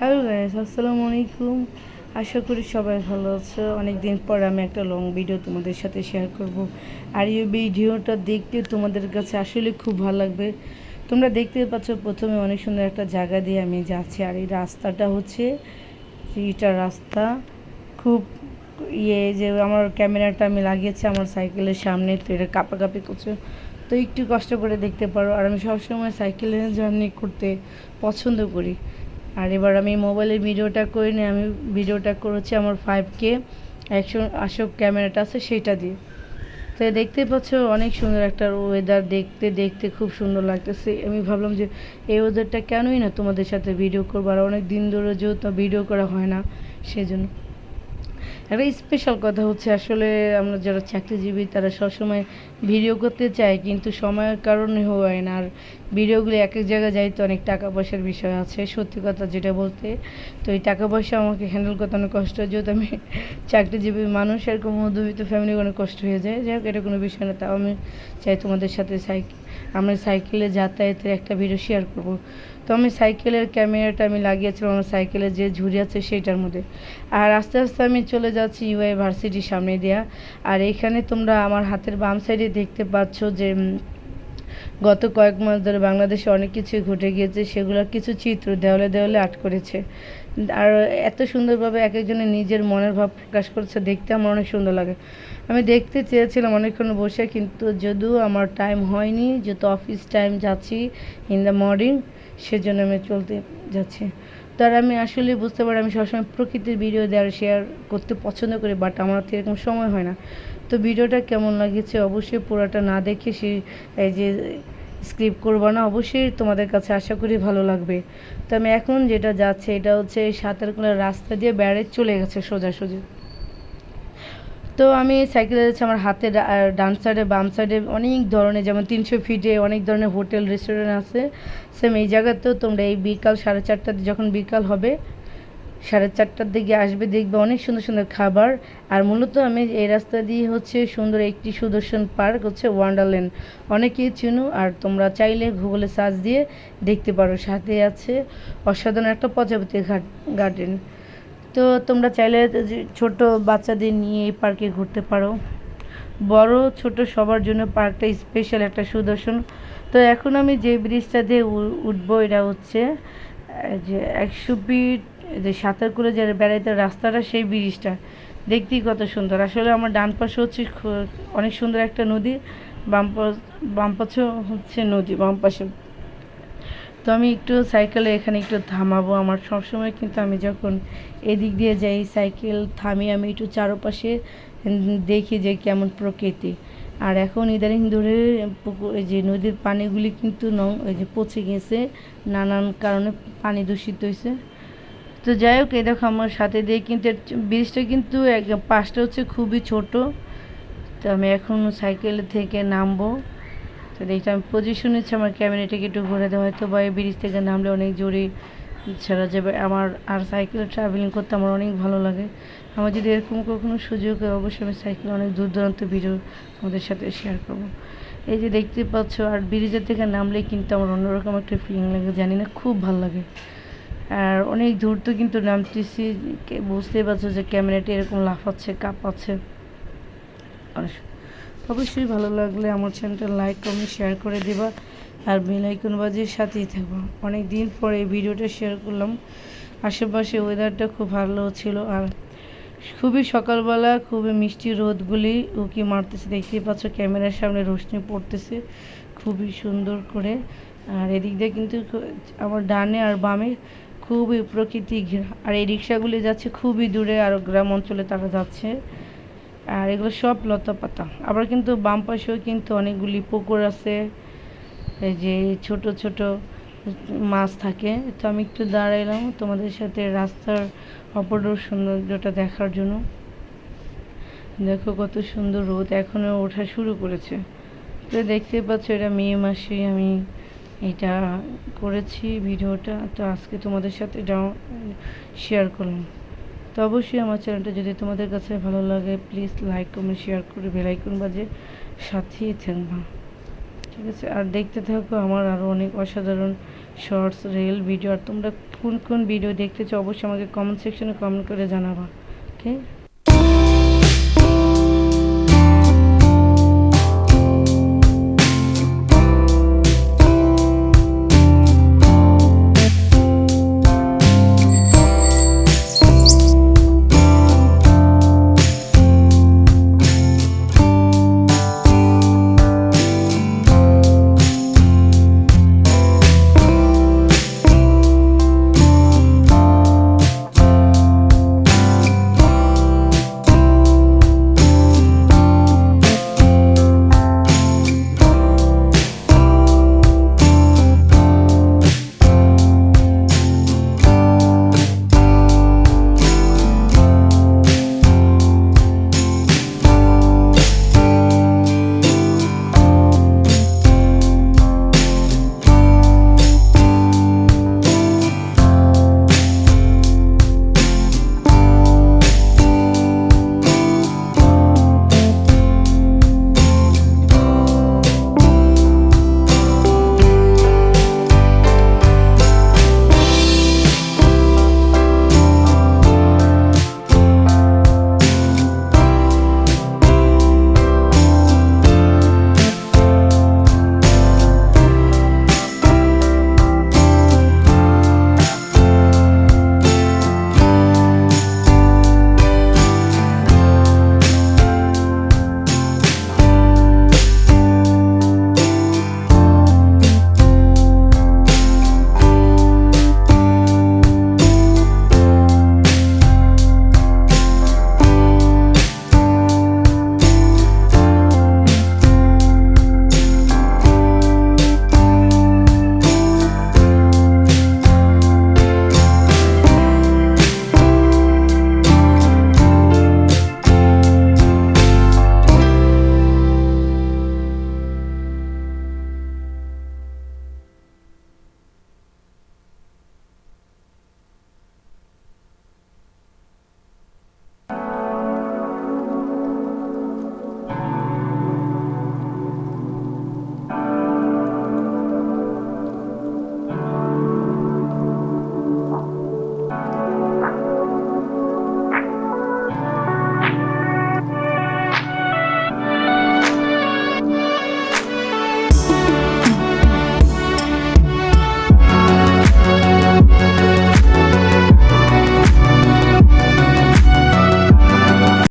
Hello guys, আসসালামু আলাইকুম। আশা করি সবাই ভালো আছো। অনেক দিন পর আমি একটা লং ভিডিও তোমাদের সাথে শেয়ার করব। আর এই ভিডিওটা দেখতে তোমাদের কাছে আসলে খুব ভালো লাগবে। তোমরা দেখতে পাচ্ছ, প্রথমে অনেক সুন্দর একটা জায়গা দিয়ে আমি যাচ্ছি। আর এই রাস্তাটা হচ্ছে, এইটা রাস্তা খুব ইয়ে যে আমার ক্যামেরাটা আমি লাগিয়েছি আমার সাইকেলের সামনে, তো এটা কাঁপাকাঁপি করছে। তো একটু কষ্ট করে দেখতে পারো। আর আমি সবসময় সাইকেলে জার্নি করতে পছন্দ করি। আর এবার আমি মোবাইলের ভিডিওটা করে নিয়ে আমি ভিডিওটা করেছি আমার ফাইভ কে একশো আসক ক্যামেরাটা আছে সেটা দিয়ে। তো দেখতে পাচ্ছ, অনেক সুন্দর একটা ওয়েদার দেখতে দেখতে খুব সুন্দর লাগতেছে। আমি ভাবলাম যে এই ওয়েদারটা কেনই না তোমাদের সাথে ভিডিও করব? আর অনেক দিন ধরে যেহেতু ভিডিও করা হয় না, সেজন্য। একটা স্পেশাল কথা হচ্ছে আসলে আমরা যারা চাকরিজীবী, তারা সবসময় ভিডিও করতে চায়, কিন্তু সময়ের কারণে হয় না। আর ভিডিওগুলি এক এক জায়গায় যাইতে অনেক টাকা পয়সার বিষয় আছে। সত্যি কথা যেটা বলতে, তো এই টাকা পয়সা আমাকে হ্যান্ডেল করতে অনেক কষ্ট হয়। যেহেতু আমি চাকরিজীবী মানুষ, এরকম মধ্যবিত্ত ফ্যামিলি অনেক কষ্ট হয়ে যায়। যাই হোক, এটা কোনো বিষয় না, তাও আমি চাই তোমাদের সাথে সাইকেল আমরা সাইকেলে যাতায়াতের একটা ভিডিও শেয়ার করব। তো আমি সাইকেলের ক্যামেরাটা আমি লাগিয়েছিলাম, আমার সাইকেলের যে ঝুড়ি আছে সেইটার মধ্যে। আর আস্তে আস্তে আমি চলে যাচ্ছি ইউআই ভার্সিটির সামনে দেওয়া আর এখানে তোমরা আমার হাতের বাম সাইডে দেখতে পাচ্ছ যে গত কয়েক মাস ধরে বাংলাদেশে অনেক কিছু ঘটে গিয়েছে সেগুলোর কিছু চিত্র দেওয়ালে দেওয়ালে আর্ট করেছে। আর এত সুন্দরভাবে এক একজনের নিজের মনের ভাব প্রকাশ করছে, দেখতে আমার অনেক সুন্দর লাগে। আমি দেখতে চেয়েছিলাম অনেকক্ষণ বসে, কিন্তু যদিও আমার টাইম হয়নি, যেহেতু অফিস টাইম যাচ্ছি ইন দ্য মর্নিং সেজন্য আমি চলতে যাচ্ছি। তার আমি আসলে বুঝতে পারি, আমি সবসময় প্রকৃতির ভিডিও দেওয়ার শেয়ার করতে পছন্দ করি বাট আমার তো এরকম সময় হয় না। তো ভিডিওটা কেমন লাগিয়েছে অবশ্যই পুরোটা না দেখে সে, এই যে স্ক্রিপ করব না, অবশ্যই তোমাদের কাছে আশা করি ভালো লাগবে। তো আমি এখন যেটা যাচ্ছে, এটা হচ্ছে সাঁতারকুলার রাস্তা দিয়ে বেড়ে চলে গেছে সোজাসুজি। তো আমি সাইকেলে যাচ্ছি আমার হাতে ডান সাইডে বাম সাইডে অনেক ধরনের, যেমন তিনশো ফিটে অনেক ধরনের হোটেল রেস্টুরেন্ট আছে। সেম এই জায়গাতেও তোমরা এই বিকাল সাড়ে চারটাতে যখন বিকাল হবে, সাড়ে চারটার দিকে আসবে, দেখবে অনেক সুন্দর সুন্দর খাবার। আর মূলত আমি এই রাস্তা দিয়ে হচ্ছে সুন্দর একটি সুদর্শন পার্ক হচ্ছে ওয়ান্ডারল্যান্ড অনেকেই চিনো, আর তোমরা চাইলে গুগলে সার্চ দিয়ে দেখতে পারো। সাথে আছে অসাধারণ একটা প্রজাপতি গার্ডেন তো তোমরা চাইলে ছোট বাচ্চাদের নিয়ে এই পার্কে ঘুরতে পারো। বড়, ছোট সবার জন্য পার্কটা স্পেশাল একটা সুদর্শন। তো এখন আমি যে ব্রিজটা দিয়ে উঠবো, এটা হচ্ছে যে একশো ফিট যে সাঁতার করে যে বেড়াইতে রাস্তাটা সেই ব্রিজটা দেখতেই কত সুন্দর। আসলে আমার ডান পাশে হচ্ছে অনেক সুন্দর একটা নদী, বাম বাম পাশে হচ্ছে নদী, বাম পাশে তো আমি একটু সাইকেলে এখানে একটু থামাবো আমার সবসময়, কিন্তু আমি যখন এদিক দিয়ে যাই সাইকেল থামি, আমি একটু চারপাশে দেখি যে কেমন প্রকৃতি। আর এখন ইদানিং ধরে যে নদীর পানিগুলি কিন্তু নং ওই যে পচে গেছে, নানান কারণে পানি দূষিত হয়েছে। তো যাই হোক, এই দেখো আমার সাথে দিয়ে কিন্তু ব্রিজটা কিন্তু পাশটা হচ্ছে খুবই ছোট। তো আমি এখন সাইকেল থেকে নামবো। তো আমি পজিশন নিচ্ছে আমার ক্যামেরাটাকে একটু ঘুরে দেওয়া। হয়তো বা এই ব্রিজ থেকে নামলে অনেক জোরে ছাড়া যাবে। আমার আর সাইকেলে ট্রাভেলিং করতে আমার অনেক ভালো লাগে। আমার যদি এরকম কখনো সুযোগ হয়, অবশ্যই আমি সাইকেল অনেক দূর দূরান্ত ভিডিও আমাদের সাথে শেয়ার করব। এই যে দেখতে পাচ্ছ, আর ব্রিজের থেকে নামলে কিন্তু আমার অন্যরকম একটা ফিলিং লাগে, জানি না, খুব ভালো লাগে। আর অনেক দূর তো কিন্তু নামতেছি বুঝতেই পারছ যে ক্যামেরাটি এরকম লাফাচ্ছে, কাঁপাচ্ছে। অবশ্যই ভালো লাগলে আমার চ্যানেলটা লাইক কমেন্ট শেয়ার করে দেবা আর বেলাইকন বাজির সাথেই থাকব অনেক দিন পরে এই ভিডিওটা শেয়ার করলাম। আশেপাশে ওয়েদারটা খুব ভালো ছিল আর খুবই সকালবেলা, খুবই মিষ্টি রোদগুলি উকি মারতেছে। দেখতেই পাচ্ছ ক্যামেরার সামনে রোশনি পড়তেছে খুবই সুন্দর করে। আর এদিক দিয়ে কিন্তু আমার ডানে আর বামে খুবই প্রকৃতি ঘেরা। আর এই রিক্সাগুলি যাচ্ছে খুবই দূরে আর গ্রাম অঞ্চলে তারা যাচ্ছে। আর এগুলো সব লতা পাতা। আবার কিন্তু বাম পাশেও কিন্তু অনেকগুলি পুকুর আছে। এই যে ছোট ছোট মাছ থাকে। তো আমি একটু দাঁড়াইলাম তোমাদের সাথে রাস্তার অপরূপ সৌন্দর্যটা দেখার জন্য। দেখো কত সুন্দর রোদ এখনও ওঠা শুরু করেছে। তো দেখতে পাচ্ছ এটা মে মাসে আমি এটা করেছি ভিডিওটা। তো আজকে তোমাদের সাথে শেয়ার করলাম। তো অবশ্যই আমার চ্যানেলটা যদি তোমাদের কাছে ভালো লাগে প্লিজ লাইক কমেন্ট শেয়ার করে বেলাইকন বাজে সাথেই থাকবা। ঠিক আছে? আর দেখতে থাকো, আমার আরও অনেক অসাধারণ শর্টস রিল ভিডিও আর তোমরা কোন কোন ভিডিও দেখতে চাও, অবশ্যই আমাকে কমেন্ট সেকশনে কমেন্ট করে জানাবা ওকে